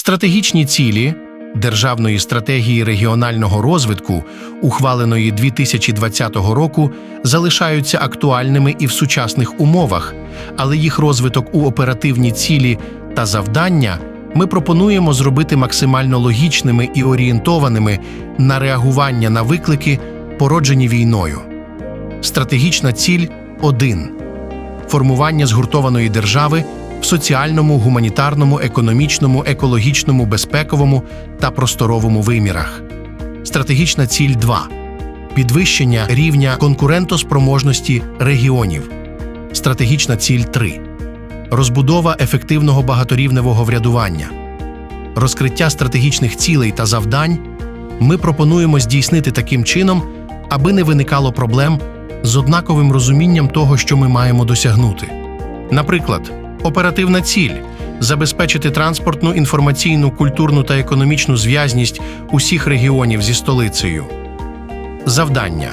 Стратегічні цілі Державної стратегії регіонального розвитку, ухваленої 2020 року, залишаються актуальними і в сучасних умовах, але їх розвиток у оперативні цілі та завдання ми пропонуємо зробити максимально логічними і орієнтованими на реагування на виклики, породжені війною. Стратегічна ціль 1. формування згуртованої держави соціальному, гуманітарному, економічному, екологічному, безпековому та просторовому вимірах. Стратегічна ціль 2. підвищення рівня конкурентоспроможності регіонів. Стратегічна ціль 3. розбудова ефективного багаторівневого врядування. Розкриття стратегічних цілей та завдань ми пропонуємо здійснити таким чином, аби не виникало проблем з однаковим розумінням того, що ми маємо досягнути. Наприклад, оперативна ціль забезпечити транспортну, інформаційну, культурну та економічну зв'язність усіх регіонів зі столицею. Завдання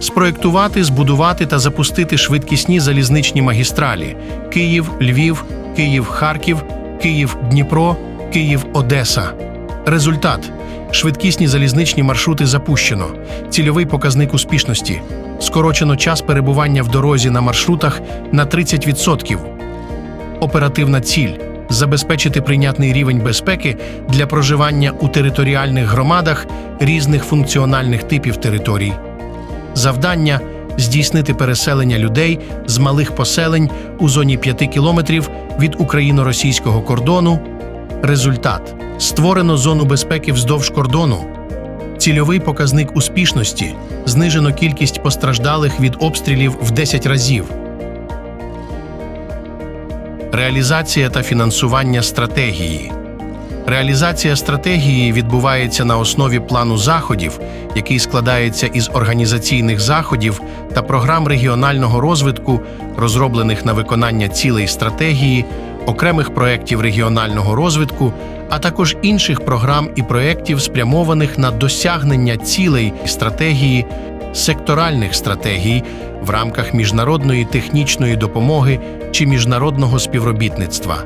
спроектувати, збудувати та запустити швидкісні залізничні магістралі Київ, Львів, Київ, Харків, Київ, Дніпро, Київ, Одеса. Результат швидкісні залізничні маршрути запущено. Цільовий показник успішності. Скорочено час перебування в дорозі на маршрутах на 30%. Оперативна ціль забезпечити прийнятний рівень безпеки для проживання у територіальних громадах різних функціональних типів територій. Завдання здійснити переселення людей з малих поселень у зоні 5 кілометрів від україно-російського кордону. Результат створено зону безпеки вздовж кордону. Цільовий показник успішності знижено кількість постраждалих від обстрілів в 10 разів. Реалізація та фінансування стратегії. Реалізація стратегії відбувається на основі плану заходів, який складається із організаційних заходів та програм регіонального розвитку, розроблених на виконання цілей стратегії, окремих проєктів регіонального розвитку, а також інших програм і проєктів, спрямованих на досягнення цілей стратегії, секторальних стратегій в рамках міжнародної технічної допомоги чи міжнародного співробітництва.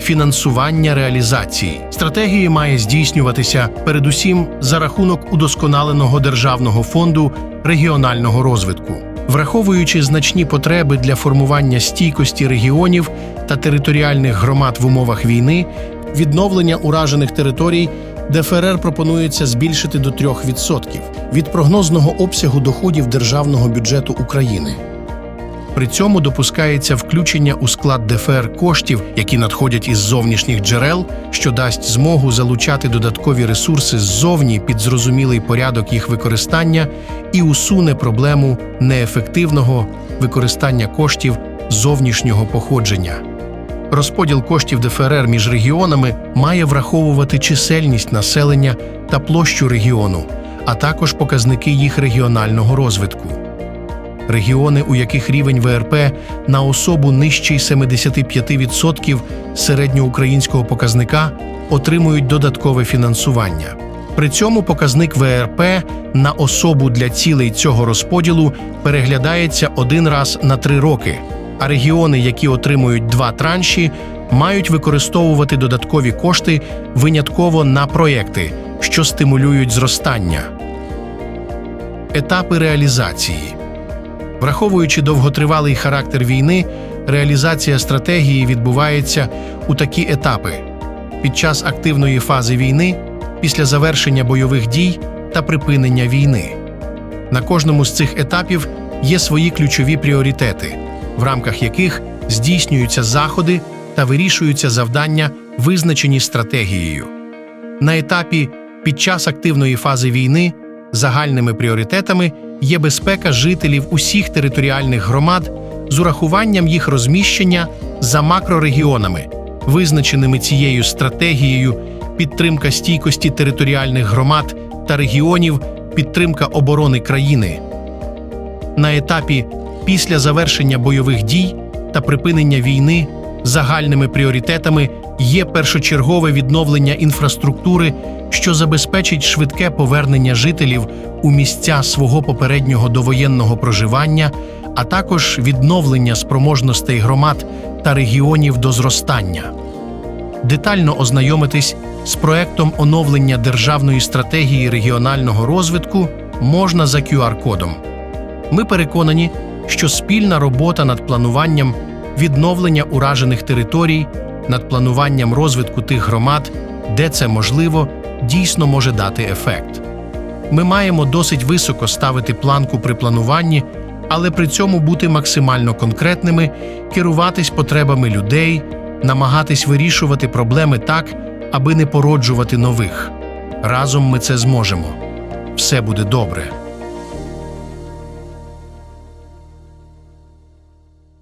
Фінансування реалізації стратегії має здійснюватися передусім за рахунок удосконаленого державного фонду регіонального розвитку, враховуючи значні потреби для формування стійкості регіонів та територіальних громад в умовах війни, відновлення уражених територій. ДФРР пропонується збільшити до 3% від прогнозного обсягу доходів державного бюджету України. При цьому допускається включення у склад ДФР коштів, які надходять із зовнішніх джерел, що дасть змогу залучати додаткові ресурси ззовні під зрозумілий порядок їх використання і усуне проблему неефективного використання коштів зовнішнього походження. Розподіл коштів ДФРР між регіонами має враховувати чисельність населення та площу регіону, а також показники їх регіонального розвитку. Регіони, у яких рівень ВРП на особу нижчий 75% середньоукраїнського показника, отримують додаткове фінансування. При цьому показник ВРП на особу для цілей цього розподілу переглядається один раз на три роки, а регіони, які отримують два транші, мають використовувати додаткові кошти винятково на проєкти, що стимулюють зростання. Етапи реалізації Враховуючи довготривалий характер війни, реалізація стратегії відбувається у такі етапи: під час активної фази війни, після завершення бойових дій та припинення війни. На кожному з цих етапів є свої ключові пріоритети, в рамках яких здійснюються заходи та вирішуються завдання, визначені стратегією. На етапі під час активної фази війни загальними пріоритетами є безпека жителів усіх територіальних громад з урахуванням їх розміщення за макрорегіонами, визначеними цією стратегією, підтримка стійкості територіальних громад та регіонів, підтримка оборони країни. На етапі після завершення бойових дій та припинення війни загальними пріоритетами є першочергове відновлення інфраструктури, що забезпечить швидке повернення жителів у місця свого попереднього довоєнного проживання, а також відновлення спроможностей громад та регіонів до зростання. детально ознайомитись з проектом оновлення державної стратегії регіонального розвитку можна за QR-кодом. Ми переконані, що спільна робота над плануванням відновлення уражених територій, над плануванням розвитку тих громад, де це можливо, дійсно може дати ефект. Ми маємо досить високо ставити планку при плануванні, але при цьому бути максимально конкретними, керуватись потребами людей, намагатись вирішувати проблеми так, аби не породжувати нових. Разом ми це зможемо. Все буде добре.